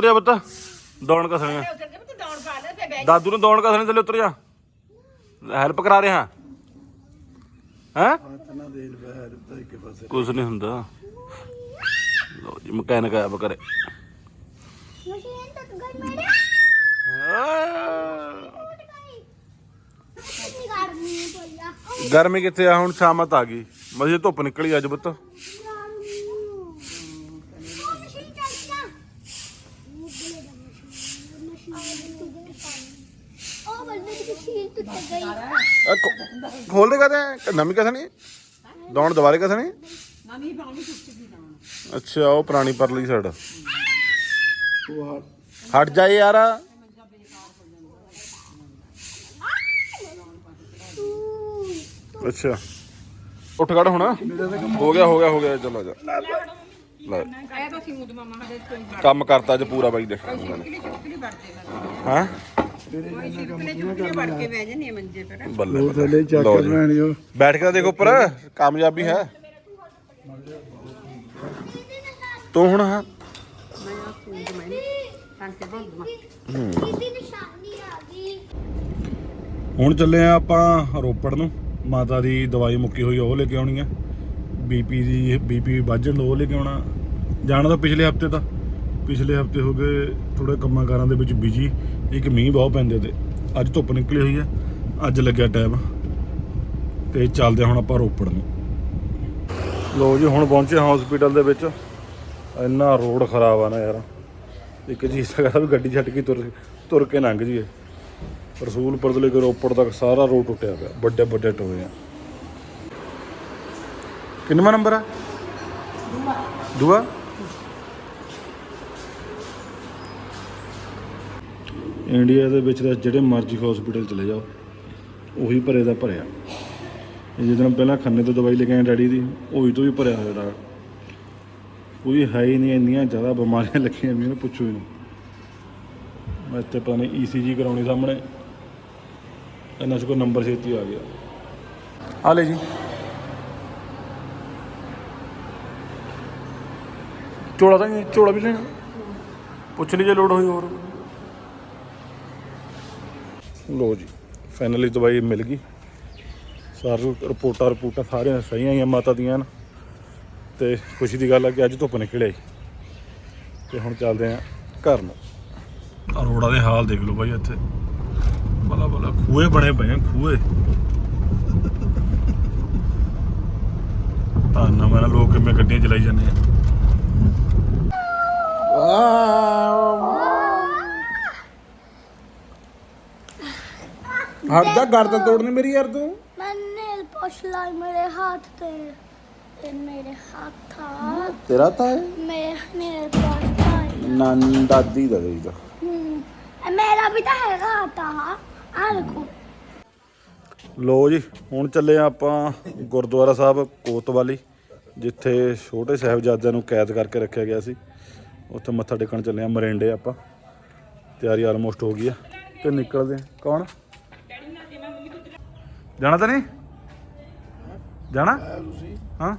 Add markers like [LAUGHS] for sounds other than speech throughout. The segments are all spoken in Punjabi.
ਉਤਰ ਜਾ ਬੱਤਾ ਦੌਣ ਕਸਣੀਆਂ ਉਧਰ ਕੇ ਤੂੰ ਡਾਉਣ ਪਾ ਲੈ ਫੇ ਬੈਠ ਦਾਦੂ ਨੂੰ ਦੌਣ ਕਸਣੇ ਥੱਲੇ ਉਤਰ ਜਾ। ਹੈਲਪ ਕਰਾ ਰਿਹਾ। ਹੈ? ਕੁਝ ਨਹੀਂ ਹੁੰਦਾ। ਲੋ ਜੀ, ਮਕੈਨਿਕ ਆਇਆ ਬਕਰੇ ਮਸ਼ੀਨ ਤੱਕ ਗਈ ਮੇਰੇ ਕਿੰਨੀ ਗਰਮੀ ਹੋਈ ਆ ਗਰਮੀ ਕਿੱਥੇ ਆ? ਹੁਣ ਸ਼ਾਮਤ ਆ ਗਈ। ਮਜੇ ਧੁੱਪ ਨਿਕਲੀ ਅੱਜ ਬੁੱਤ ਉਹ ਮਸ਼ੀਨ ਚੱਲ ਗਿਆ ਮੁੱਗਲੇ ਦਾ ਮਸ਼ੀਨ ਮਸ਼ੀਨ ਉਹ ਬੰਦੇ ਦੀ ਮਸ਼ੀਨ ਟੁੱਟ ਗਈ ਖੋਲ ਦੇ ਕਹਦੇ ਨਵੀਂ ਕਸਣੀ? ਦੌਣ ਦੁਬਾਰੇ ਕਸਣੀ? ਨਵੀਂ ਪਾਉਣੀ ਟੁੱਟ ਗਈ ਡਾਉਣ ਅੱਛਾ, ਉਹ ਪੁਰਾਣੀ ਪਰਲੀ ਸਾਈਡ ਹਟ ਜਾ ਯਾਰ। ਅੱਛਾ। ਉੱਠ ਖੜ ਹੁਣ। ਹੋ ਗਿਆ ਹੋ ਗਿਆ ਹੋ ਗਿਆ। ਚਲੋ ਜਾ। ਲੈ। ਆਇਆ ਤਾਂ ਸੀ ਮੁੱਦ ਮਾਮਾ ਹਲੇ ਕੋਈ ਕੰਮ ਕਰਤਾ ਅੱਜ ਪੂਰਾ ਬਾਈ ਦੇਖ। ਚੁਟਕਲੀ ਚੁਟਕਲੀ ਵੜਦੇ ਹਾਂ? ਕੋਈ ਚੁਟਕਲੀ ਚੁਟਕਲੀ ਵੜ ਕੇ ਬਹਿ ਜਨੇ ਮੰਜੇ ਪਰ। ਬੱਲੇ ਉਹ ਥੱਲੇ ਚੱਕ ਲਓ ਜੀ। ਲੈਣ ਜੋ। ਬੈਠ ਕੇ ਦੇਖ ਉੱਪਰ। ਕਾਮਯਾਬੀ ਹੈ। ਤੂੰ ਹੁਣ ਹਾਂ ਮੈਂ ਆ ਸੂਟ ਮੈਂ ਤਾਂ ਕੇ ਬੰਦ ਮਾ ਇਹਦੀ ਨਿਸ਼ਾਨੀ ਆ ਗਈ ਹੁਣ ਚੱਲੇ ਆ ਆਪਾਂ ਰੋਪੜ ਨੂੰ। ਮਾਤਾ ਦੀ ਦਵਾਈ ਮੁੱਕੀ ਹੋਈ ਆ, ਉਹ ਲੈ ਕੇ ਆਉਣੀ ਆ। ਬੀਪੀ ਦੀ ਬੀਪੀ ਵੱਜਣ ਉਹ ਲੈ ਕੇ ਆਉਣਾ। ਜਾਣਾ ਤਾਂ ਪਿਛਲੇ ਹਫ਼ਤੇ ਦਾ ਪਿਛਲੇ ਹਫ਼ਤੇ ਹੋ ਗਏ ਥੋੜੇ ਕੰਮਾਂ ਕਾਰਾਂ ਦੇ ਵਿੱਚ ਬਿਜ਼ੀ ਇੱਕ ਮੀਂਹ ਬਹੁਤ ਪੈਂਦੇ ਤੇ। ਅੱਜ ਧੁੱਪ ਨਿਕਲੀ ਹੋਈ ਆ ਅੱਜ ਲੱਗਿਆ ਟਾਈਮ ਤੇ ਚੱਲਦੇ ਹੁਣ ਆਪਾਂ ਰੋਪੜ ਨੂੰ। ਲੋ ਜੀ ਹੁਣ ਪਹੁੰਚੇ ਹਸਪੀਟਲ ਦੇ ਵਿੱਚ। ਇੰਨਾ ਰੋਡ ਖਰਾਬ ਆ ਨਾ ਯਾਰ। ਇੱਕ ਜੀ ਸਕਦਾ ਵੀ ਗੱਡੀ ਛੱਡ ਕੇ ਤੁਰ ਤੁਰ ਕੇ ਲੰਘ ਜੀਏ ਰਸੂਲਪੁਰ ਤੋਂ ਲੈ ਕੇ ਰੋਪੜ ਤੱਕ ਸਾਰਾ ਰੋਡ ਟੁੱਟਿਆ ਪਿਆ। ਵੱਡੇ ਵੱਡੇ ਟੋਏ ਆ। ਕਿੰਨਵਾਂ ਨੰਬਰ ਆ? ਦੂਆ? ਇੰਡੀਆ ਦੇ ਵਿੱਚ ਤਾਂ ਜਿਹੜੇ ਮਰਜ਼ੀ ਹਸਪੀਟਲ ਚਲੇ ਜਾਓ, ਉਹੀ ਭਰੇ ਦਾ ਭਰਿਆ। ਇਹ ਜਦੋਂ ਪਹਿਲਾਂ ਖੰਨੇ ਤੋਂ ਦਵਾਈ ਲੈ ਕੇ ਆਏ ਡੈਡੀ ਦੀ, ਉਹੀ ਤੋਂ ਵੀ ਭਰਿਆ ਹੋਇਆ ਦਾ ਕੋਈ ਹੈ ਹੀ ਨਹੀਂ, ਇੰਨੀਆਂ ਜ਼ਿਆਦਾ ਬਿਮਾਰੀਆਂ [LAUGHS] ਲੱਗੀਆਂ ਵੀ ਪੁੱਛੋ ਹੀ ਨਹੀਂ ਮੈਂ ਇੱਥੇ ਪਤਾ ਨਹੀਂ ਈਸੀਜੀ ਕਰਾਉਣੀ ਸਾਹਮਣੇ। ਇਹਨਾਂ 'ਚ ਕੋਈ ਨੰਬਰ ਛੇਤੀ ਆ ਗਿਆ। ਆ ਲੈ ਜੀ। ਚੋਲਾ ਤਾਂ ਨਹੀਂ, ਚੋਲਾ ਵੀ ਲੈਣਾ? ਪੁੱਛ ਲਈ ਜੇ ਲੋੜ ਹੋਈ ਹੋਰ। ਲੋ ਜੀ ਫਾਈਨਲੀ ਦਵਾਈ ਮਿਲ ਗਈ। ਸਾਰੀ ਰਿਪੋਰਟਾਂ ਰਿਪੋਰਟਾਂ ਸਾਰੀਆਂ ਸਹੀ ਆਈਆਂ ਮਾਤਾ ਦੀਆਂ ਨਾ। ਤੇ ਖੁਸ਼ੀ ਦੀ ਗੱਲ ਹੈ ਕਿ ਅੱਜ ਧੁੱਪ ਨਿਕਲ ਆਈ ਤੇ ਹੁਣ ਚੱਲਦੇ ਆਂ ਘਰ ਨੂੰ। ਰੋਡਾਂ ਦੇ ਹਾਲ ਦੇਖ ਲਓ ਬਾਈ ਇੱਥੇ। ਬਲਾ ਬਲਾ ਖੂਏ ਬਣੇ ਪਏ ਆ ਖੂਏ ਤਾਂ ਨਾ ਮੇਰਾ ਲੋਕ ਕਿਵੇਂ ਗੱਡੀਆਂ ਚਲਾਈ ਜਾਂਦੇ ਆ। ਹੱਦ ਦਾ ਗਰਦਨ ਤੋੜਨੀ ਮੇਰੀ ਯਾਰ ਤੂੰ। ਮੈਨੇ ਪੁੱਛ ਲਾਈ ਮੇਰੇ ਹੱਥ ਤੇ। ਤੇ ਮੇਰੇ ਹੱਥਾਂ ਤੇਰਾ ਤਾਂ ਹੈ ਮੇਰੇ ਮੇਰੇ ਪੁੱਛ ਲਾਈ ਨਾਨੀ ਦਾਦੀ ਦਾ ਹੂੰ। ਇਹ ਮੇਰਾ ਵੀ ਤਾਂ ਹੈਗਾ ਹੱਥ ਆ। ਦੇਖੋ। ਲੋ ਜੀ ਹੁਣ ਚੱਲੇ ਆ ਆਪਾਂ ਗੁਰਦੁਆਰਾ ਸਾਹਿਬ ਕੋਤਵਾਲੀ ਜਿੱਥੇ ਛੋਟੇ ਸਾਹਿਬਜ਼ਾਦਿਆਂ ਨੂੰ ਕੈਦ ਕਰਕੇ ਰੱਖਿਆ ਗਿਆ ਸੀ। ਉੱਥੇ ਮੱਥਾ ਟੇਕਣ ਚੱਲੇ ਆ ਮਰਿੰਡੇ ਆਪਾਂ। ਤਿਆਰੀ ਆਲਮੋਸਟ ਹੋ ਗਈ ਆ। ਤੇ ਨਿਕਲਦੇ ਆ। ਕੌਣ? ਜਾਣਾ ਤਾਂ ਨਹੀਂ? ਜਾਣਾ? ਹਾਂ।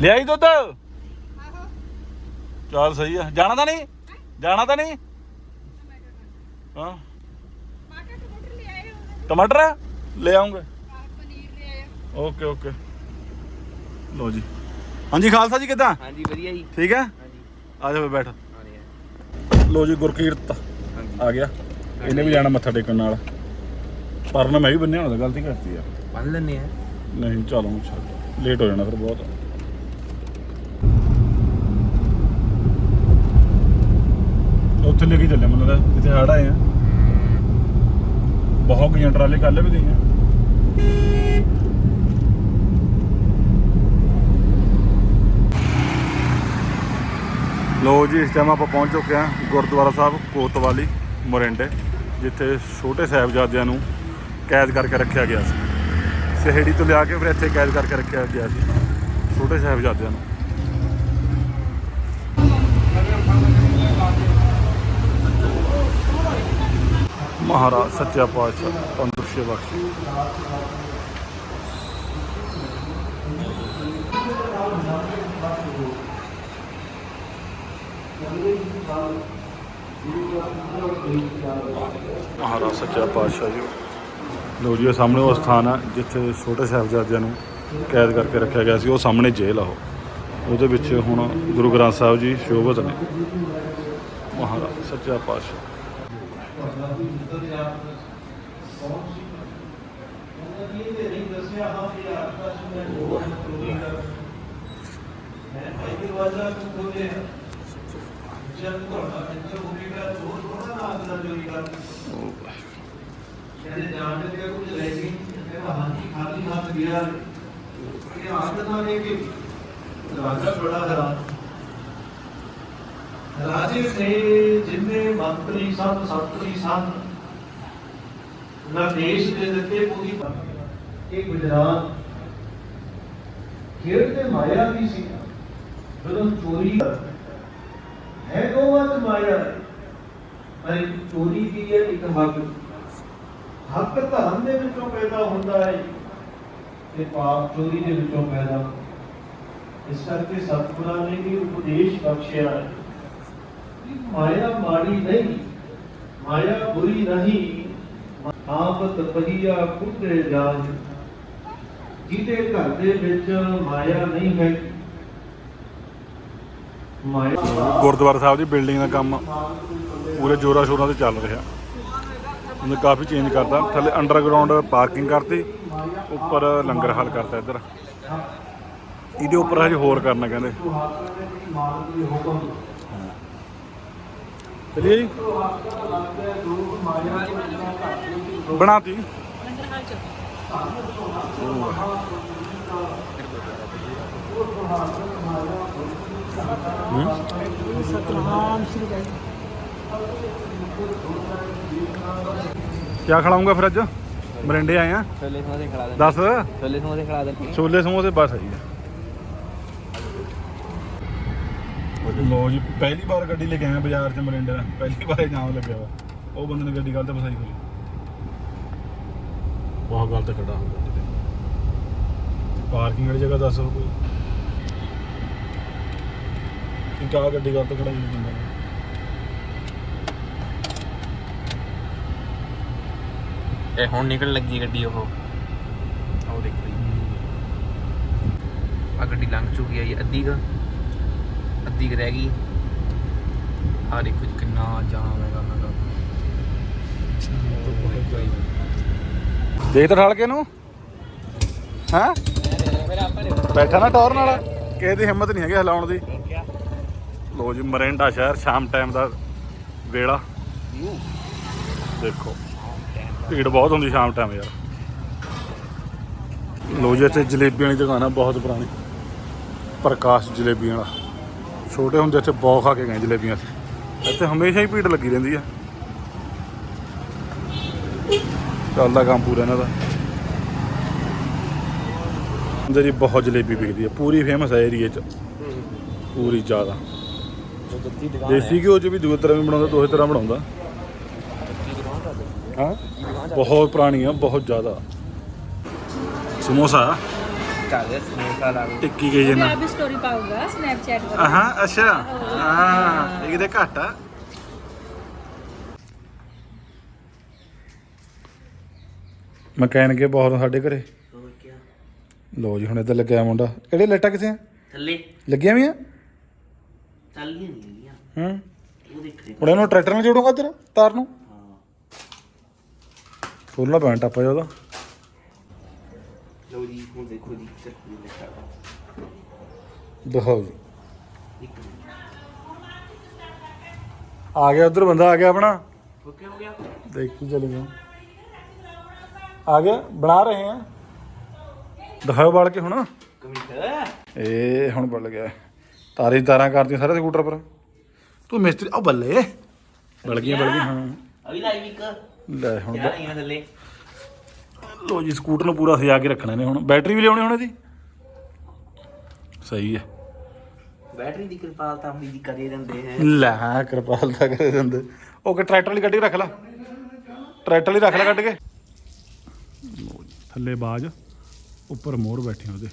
ਲਿਆਈ ਦੁੱਧ? ਚੱਲ ਸਹੀ ਆ। ਜਾਣਾ ਤਾਂ ਨਹੀਂ? ਜਾਣਾ ਤਾਂ ਨਹੀਂ? ਹਾਂ। ਟਮਾਟਰ? ਲੈ ਆਉਂਗੇ। Okay okay. ਲੋ ਜੀ। ਹਾਂਜੀ ਖਾਲਸਾ ਜੀ ਕਿਦਾਂ? ਹਾਂਜੀ ਵਧੀਆ ਜੀ। ਠੀਕ ਹੈ? ਹਾਂਜੀ। ਆ ਜਾਓ ਬੈਠ। ਲੋ ਜੀ ਗੁਰਕੀਰਤ। ਆ ਗਿਆ। ਇਹਨੇ ਵੀ ਜਾਣਾ ਮੱਥਾ ਟੇਕਣ ਨਾਲ। ਪਰ ਨਾ ਮੈਂ ਵੀ ਬੰਨਿਆ ਹੋਣਾ ਗਲਤੀ ਕਰਤੀ ਆ। ਬੰਨ ਲੈਨੇ ਆ। ਨਹੀਂ ਚਲੋ ਛੱਡ। ਲੇਟ ਹੋ ਜਾਣਾ ਫਿਰ ਬਹੁਤ। ਉੱਥੇ ਲੈ ਕੇ ਚੱਲੇ ਮੈਨੂੰ ਲੱਗਦਾ ਜਿੱਥੇ ਹੜ ਆਏ ਆ। ਬਹੁਤ ਗਈਆਂ ਟਰਾਲੇ ਕੱਲ ਵੀ ਗਈਆਂ ਲੋ ਜੀ ਇਸ ਟਾਈਮ ਆਪਾਂ ਪਹੁੰਚ ਚੁੱਕੇ ਹਾਂ ਗੁਰਦੁਆਰਾ ਸਾਹਿਬ ਕੋਤਵਾਲੀ। ਮੋਰਿੰਡੇ ਜਿੱਥੇ ਛੋਟੇ ਸਹਿਬਜ਼ਾਦਿਆਂ ਨੂੰ ਕੈਦ ਕਰਕੇ ਰੱਖਿਆ ਗਿਆ ਸੀ ਸਹੇੜੀ ਤੋਂ ਲਿਆ ਕੇ ਫਿਰ ਇੱਥੇ ਕੈਦ ਕਰਕੇ ਰੱਖਿਆ ਗਿਆ ਸੀ, ਛੋਟੇ ਸਹਿਬਜ਼ਾਦਿਆਂ ਨੂੰ ਮਹਾਰਾਜ ਸੱਚਾ ਪਾਤਸ਼ਾਹ, ਤੰਦਰੁਸਤੀ ਬਖਸ਼ੇ Thank you. ਮਹਾਰਾਜ ਸੱਚਾ ਪਾਤਸ਼ਾਹ ਜੀ। ਲੋ ਜੀ ਸਾਹਮਣੇ ਉਹ ਸਥਾਨ ਆ ਜਿੱਥੇ ਛੋਟੇ ਸਾਹਿਬਜ਼ਾਦਿਆਂ ਨੂੰ ਕੈਦ ਕਰਕੇ ਰੱਖਿਆ ਗਿਆ ਸੀ। ਉਹ ਸਾਹਮਣੇ ਜੇਲ੍ਹ ਆ ਉਹ। ਉਹਦੇ ਵਿੱਚ ਹੁਣ ਗੁਰੂ ਗ੍ਰੰਥ ਸਾਹਿਬ ਜੀ ਸ਼ੋਭਤ ਨੇ। ਮਹਾਰਾਜ ਸੱਚਾ ਪਾਤਸ਼ਾਹ। ਕਹਿੰਦੇ ਜਾਣ ਦੇ ਗਈ ਕਹਿੰਦਾ ਰਾਜੇ ਨੇ ਜਿੰਨੇ ਮੰਤਰੀ ਸਨ ਸੰਤਰੀ ਸਨ ਨਾ ਦੇ ਦਿੱਤੇ ਪੂਰੀ ਇਹ ਗੁਜਰਾਤ ਖੇਡ ਤੇ ਮਾਇਆ ਵੀ ਸੀ ਜਦੋਂ ਚੋਰੀ ਹੈ ਦੋਵਾਂ ਮਾਇਆ ਪਰ ਇੱਕ ਚੋਰੀ ਦੀ ਹੈ, ਇੱਕ ਹੱਕ ਹੱਕ ਧਰਮ ਦੇ ਵਿੱਚੋਂ ਪੈਦਾ ਹੁੰਦਾ ਹੈ ਤੇ ਪਾਪ ਚੋਰੀ ਦੇ ਵਿੱਚੋਂ ਪੈਦਾ ਇਸ ਕਰਕੇ ਸਤਿਗੁਰਾਂ ਨੇ ਵੀ ਉਪਦੇਸ਼ ਬਖਸ਼ਿਆ ਹੈ ਕਿ ਮਾਇਆ ਮਾੜੀ ਨਹੀਂ, ਮਾਇਆ ਬੁਰੀ ਨਹੀਂ ਆਪਤ ਪਹੀਆ ਕੁੱਤੇ ਜਾਨ ਜਿਹਦੇ ਘਰ ਦੇ ਵਿੱਚ ਮਾਇਆ ਨਹੀਂ ਹੈ ਗੁਰਦੁਆਰਾ ਸਾਹਿਬ ਦੀ ਬਿਲਡਿੰਗ ਦਾ ਕੰਮ ਪੂਰੇ ਜੋਰਾਂ ਸ਼ੋਰਾਂ ਤੇ ਚੱਲ ਰਿਹਾ। ਉਹਨੇ ਕਾਫੀ ਚੇਂਜ ਕਰਤਾ। ਥੱਲੇ ਅੰਡਰਗਰਾਉਂਡ ਪਾਰਕਿੰਗ ਕਰਤੀ, ਉੱਪਰ ਲੰਗਰ ਹਾਲ ਕਰਤਾ ਇੱਧਰ। ਇਹਦੇ ਉੱਪਰ ਹਜੇ ਹੋਰ ਕਰਨਾ ਕਹਿੰਦੇ। ਮਾਲਕ ਦੇ ਹੁਕਮ ਚਲਿਏ ਕੀ ਖਿਲਾਉਂਗਾ ਫਿਰ ਅੱਜ? ਮਰਿੰਡੇ ਆਏ ਆ? ਛੋਲੇ ਸਮੋਸੇ ਖਿਲਾ ਦੇ ਦੱਸ। ਛੋਲੇ ਸਮੋਸੇ ਖਿਲਾ ਦੇ ਛੋਲੇ ਸਮੋਸੇ ਬਸ ਆਈ ਆ। ਲੋ ਜੀ ਪਹਿਲੀ ਵਾਰ ਗੱਡੀ ਲੈ ਕੇ ਆਇਆ ਬਾਜ਼ਾਰ 'ਚ ਮਰਿੰਡੇ ਦਾ। ਪਹਿਲੀ ਵਾਰ ਜਾਮ ਲੱਗਿਆ ਵਾ। ਉਹ ਬੰਦੇ ਨੇ ਗੱਡੀ ਗਲਤ ਫਸਾਈ ਹੋਈ। ਬਹੁਤ ਗਲਤ ਖੜਾ ਹੋ ਗੱਡੀ ਤੇ ਪਾਰਕਿੰਗ ਵਾਲੀ ਜਗ੍ਹਾ ਦੱਸ ਕੋਈ। ਕਿ ਕਾ ਗੱਡੀ ਗਲਤ ਖੜਾਈ ਬੰਦੇ ਨੇ ਇਹ ਹੁਣ ਨਿਕਲ ਲੱਗੀ ਗੱਡੀ ਉਹ। ਉਹ ਦੇਖ ਲਈ। ਆ ਗੱਡੀ ਲੰਘ ਚੁੱਕੀ ਹੈ ਜੀ ਅੱਧੀ ਕ। ਅੱਧੀ ਕ ਰਹਿ ਗਈ। ਆ ਦੇਖੋ ਜੀ ਕਿੰਨਾ ਜਾਮ ਹੈਗਾ ਹੈਗਾ ਦੇਖ ਤਾਂ ਠਾਲ ਕੇ ਨੂੰ ਹਾਂ? ਬੈਠਾ ਨਾ ਟੌਰ ਨਾਲ। ਕਿਸੇ ਦੀ ਹਿੰਮਤ ਨਹੀਂ ਹੈਗੀ ਹਿਲਾਉਣ ਦੀ। ਲੋ ਜੀ ਮਰਿੰਡਾ ਸ਼ਹਿਰ ਸ਼ਾਮ ਟਾਈਮ ਦਾ ਵੇਲਾ। ਦੇਖੋ ਭੀੜ ਬਹੁਤ ਹੁੰਦੀ ਸ਼ਾਮ ਟਾਈਮ ਯਾਰ। ਲੋ ਜੀ ਇੱਥੇ ਜਲੇਬੀਆਂ ਵਾਲੀ ਦੁਕਾਨ ਆ ਬਹੁਤ ਪੁਰਾਣੀ। ਪ੍ਰਕਾਸ਼ ਜਲੇਬੀਆਂ ਵਾਲਾ। ਛੋਟੇ ਹੁੰਦੇ ਇੱਥੇ ਬਹੁਤ ਖਾ ਕੇ ਗਏ ਜਲੇਬੀਆਂ ਇੱਥੇ ਇੱਥੇ ਹਮੇਸ਼ਾ ਹੀ ਭੀੜ ਲੱਗੀ ਰਹਿੰਦੀ ਆ। ਚੱਲਦਾ ਕੰਮ ਪੂਰਾ ਇਹਨਾਂ ਦਾ। ਅੰਦਰ ਬਹੁਤ ਜਲੇਬੀ ਵਿਕਦੀ ਹੈ ਪੂਰੀ ਫੇਮਸ ਹੈ ਏਰੀਏ 'ਚ। ਪੂਰੀ ਜ਼ਿਆਦਾ। ਦੇਸੀ ਘਿਓ 'ਚ ਵੀ ਦੂਏ ਤਰ੍ਹਾਂ ਵੀ ਬਣਾਉਂਦਾ ਦੋਹੇ ਤਰ੍ਹਾਂ ਬਣਾਉਂਦਾ। ਹਾਂ। ਬਹੁਤ ਪੁਰਾਣੀ ਆ ਬਹੁਤ ਜ਼ਿਆਦਾ। ਸਮੋਸਾ? ਚੱਲ ਸਮੋਸਾ ਲਾ ਟਿੱਕੀ ਕੇ ਜੇ ਨਾ ਮੈਂ ਵੀ ਸਟੋਰੀ ਪਾਉਂਗਾ ਸਨੈਪਚੈਟ ਪਰ ਹਾਂ ਅੱਛਾ। ਹਾਂ। ਇਹ ਕਿਤੇ ਘੱਟ ਆ। ਮਕੈਨਿਕ ਬਹੁਤ ਸਾਡੇ ਘਰੇ? ਹੋਰ ਕੀ ਲੋ ਜੀ ਹੁਣ ਇੱਧਰ ਲੱਗਿਆ ਮੁੰਡਾ। ਕਿਹੜੇ ਲਾਈਟਾਂ ਕਿੱਥੇ ਆ? ਥੱਲੇ। ਲੱਗੀਆਂ ਵੀ ਆ? ਚੱਲ ਗਈਆਂ ਨਹੀਂ ਗਈਆਂ। ਹੂੰ। ਉਹ ਦੇਖ ਰਹੇ ਹੁਣ ਇਹਨੂੰ ਟਰੈਕਟਰ ਨਾਲ ਜੋੜੂਗਾ ਇੱਧਰ ਤਾਰ ਨੂੰ? ਹਾਂ। ਖੋਲਣਾ ਪੈਣਾ ਟੱਪਾ ਜਿਹਾ ਉਹਦਾ ਲਓ ਜੀ ਹੁਣ ਦੇਖੋ ਜੀ ਚੱਕੀ ਲੈ ਦਿਖਾਓ ਜੀ। ਇੱਕ ਮਿੰਟ। ਆ ਗਿਆ ਉਧਰ ਬੰਦਾ ਆ ਗਿਆ ਆਪਣਾ। ਓਕੇ ਹੋ ਗਿਆ। ਦੇਖੀ ਚੱਲ ਗਿਆ ਆ ਗਿਆ ਬਣਾ ਰਹੇ ਆ। ਦਿਖਾਓ ਬਾਲ ਕੇ ਹੁਣ। ਕਮਿਟ ਇਹ ਹੁਣ ਬਲ ਗਿਆ। ਤਾਰੀ ਤਾਰਾਂ ਕਰਦੀਆਂ ਸਾਰੇ ਸਕੂਟਰ ਪਰ। ਤੂੰ ਮਿਸਤਰੀ ਆ ਬੱਲੇ। ਬਲ ਗਈਆਂ ਬਲ ਗਈਆਂ ਹਾਂ। ਅਭੀ ਲਾਈ ਇੱਕ। ਲੈ ਹੁਣ ਜਾ ਰਹੀਆਂ ਥੱਲੇ। ਲੋ ਜੀ ਸਕੂਟਰ ਨੂੰ ਪੂਰਾ ਸਜਾ ਕੇ ਰੱਖਣਾ ਨੇ ਹੁਣ। ਬੈਟਰੀ ਵੀ ਲਿਆਉਣੀ ਹੁਣ ਇਹਦੀ? ਸਹੀ ਹੈ। ਬੈਟਰੀ ਦੀ ਕਿਰਪਾਲਤਾ ਆਪਣੀ ਦੀ ਕਰੇ ਦਿੰਦੇ ਹੈ ਲੈ ਕਿਰਪਾਲ ਕਰੇ ਦਿੰਦੇ। ਓਕੇ ਟਰੈਕਟਰ ਵਾਲੀ ਗੱਡੀ ਰੱਖ ਲੈ। ਟਰੈਕਟਰ ਵਾਲੀ ਰੱਖ ਲੈ ਕੱਢ ਕੇ। ਲਓ ਜੀ, ਥੱਲੇ ਬਾਜ ਉੱਪਰ ਮੋਰ ਬੈਠੇ ਉਹਦੇ।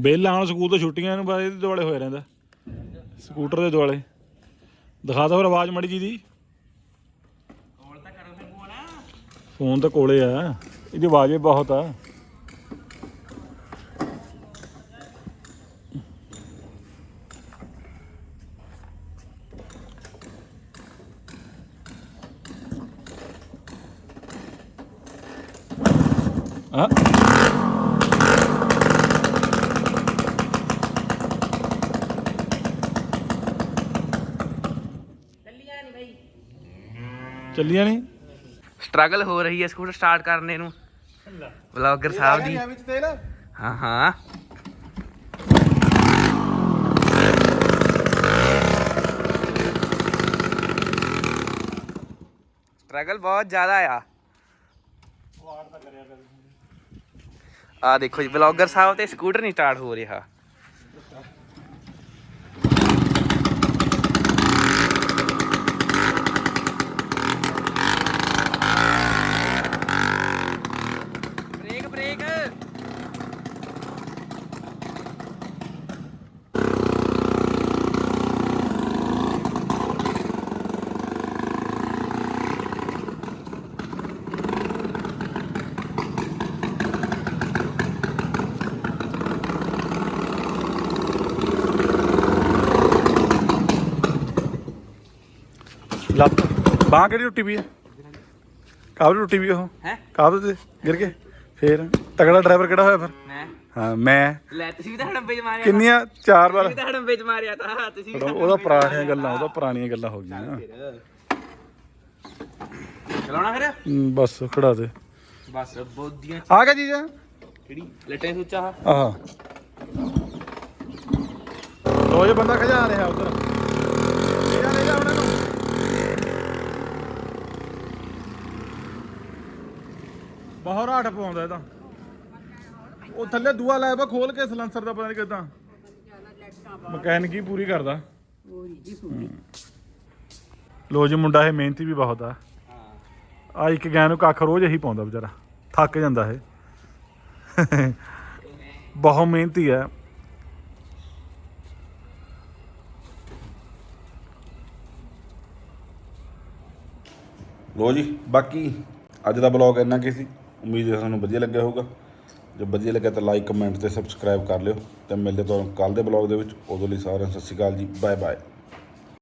ਬਿੱਲ ਆਉਣ ਸਕੂਲ ਤੋਂ ਛੁੱਟੀਆਂ ਨੂੰ ਬਾਅਦ ਇਹਦੇ ਦੁਆਲੇ ਹੋਇਆ ਰਹਿੰਦਾ। ਸਕੂਟਰ ਦੇ ਦੁਆਲੇ। ਦਿਖਾ ਦੋ ਫਿਰ ਆਵਾਜ਼ ਮੜੀ ਜੀ ਦੀ। ਫੋਨ ਤਾਂ ਕੋਲੇ ਆ। ਇਹਦੀ ਆਵਾਜ਼ ਬਹੁਤ ਆ। ਆ। ਚੱਲੀਆਂ ਨਹੀਂ ਸਟਰਗਲ ਹੋ ਰਹੀ ਹੈ ਸਕੂਟਰ ਸਟਾਰਟ ਕਰਨੇ ਨੂੰ। ਵਲੌਗਰ ਸਾਹਿਬ ਦੀ। ਵਿੱਚ ਤੇਲ ਹਾਂ ਹਾਂ। ਸਟਰਗਲ ਬਹੁਤ ਜ਼ਿਆਦਾ ਆ। ਆ ਦੇਖੋ ਜੀ ਵਲੌਗਰ ਸਾਹਿਬ ਤੇ ਸਕੂਟਰ ਨਹੀਂ ਸਟਾਰਟ ਹੋ ਰਿਹਾ। ਬਾਹ ਕਿਹੜੀ ਟੁੱਟੀ ਵੀ ਹੈ? ਕਾਹਦੀ ਟੁੱਟੀ ਵੀ ਉਹ? ਹੈ? ਕਾਹਦੇ ਤੇ ਗਿਰ ਕੇ ਫੇਰ? ਤਗੜਾ ਡਰਾਈਵਰ ਕਿਹੜਾ ਹੋਇਆ ਫਿਰ? ਮੈਂ। ਹਾਂ ਮੈਂ। ਲੈ ਤੁਸੀਂ ਵੀ ਤਾਂ ਹੜੰਬੇ ਚ ਮਾਰਿਆ ਕਿੰਨੀਆਂ? ਚਾਰ ਤੁਸੀਂ ਵਾਰ। ਵੀ ਤਾਂ ਹੜੰਬੇ ਚ ਮਾਰਿਆ ਤਾਂ। ਤੁਸੀਂ ਉਹਦਾ ਪੁਰਾਣੀਆਂ ਗੱਲਾਂ ਉਹਦਾ ਪੁਰਾਣੀਆਂ ਗੱਲਾਂ ਹੋ ਗਈਆਂ। ਚਲਾਉਣਾ ਫਿਰ? ਬਸ ਖੜਾ ਦੇ। ਬਸ ਬੋਦੀਆਂ ਆ ਗਿਆ ਜੀਜਾ। ਕਿਹੜੀ? ਲਟੇ ਸੁੱਚਾ ਆਹ। ਲੋ ਜੇ ਬੰਦਾ ਖਜਾ ਰਿਹਾ ਉਧਰ। ਲੈ ਜਾ ਲੈ ਜਾ ਉਹਨਾਂ ਨੂੰ ਬਹੁਤ ਰਾਟ ਪਾਉਂਦਾ ਇਹ ਤਾਂ। ਉਹ ਥੱਲੇ ਦੂਆ ਲਾਇਆ ਵਾ ਖੋਲ ਕੇ ਸਲੈਂਸਰ ਦਾ ਪਤਾ ਨਹੀਂ ਕਿਦਾਂ। ਮਕੈਨਿਕ ਹੀ ਪੂਰੀ ਕਰਦਾ। ਲੋ ਜੀ ਮੁੰਡਾ ਇਹ ਮਿਹਨਤੀ ਵੀ ਬਹੁਤ ਆ। ਆ ਇੱਕ ਗੈਂ ਨੂੰ ਕੱਖ ਰੋਜ਼ ਇਹੀ ਪਾਉਂਦਾ ਵਿਚਾਰਾ। ਥੱਕ ਜਾਂਦਾ ਇਹ। ਬਹੁਤ ਮਿਹਨਤੀ ਹੈ ਲੋ ਜੀ ਬਾਕੀ ਅੱਜ ਦਾ ਬਲੌਗ ਇੰਨਾ ਕੀ ਸੀ। ਉਮੀਦ ਹੈ ਤੁਹਾਨੂੰ ਵਧੀਆ ਲੱਗਿਆ ਹੋਊਗਾ। ਜੇ ਵਧੀਆ ਲੱਗਿਆ ਤਾਂ ਲਾਈਕ ਕਮੈਂਟ ਤੇ ਸਬਸਕ੍ਰਾਈਬ ਕਰ ਲਿਓ। ਤੇ ਮਿਲਦੇ ਤੁਹਾਨੂੰ ਕੱਲ ਦੇ ਬਲੌਗ ਦੇ ਵਿੱਚ। ਉਦੋਂ ਲਈ ਸਾਰਿਆਂ ਨੂੰ ਸਤਿ ਸ਼੍ਰੀ ਅਕਾਲ ਜੀ। Bye bye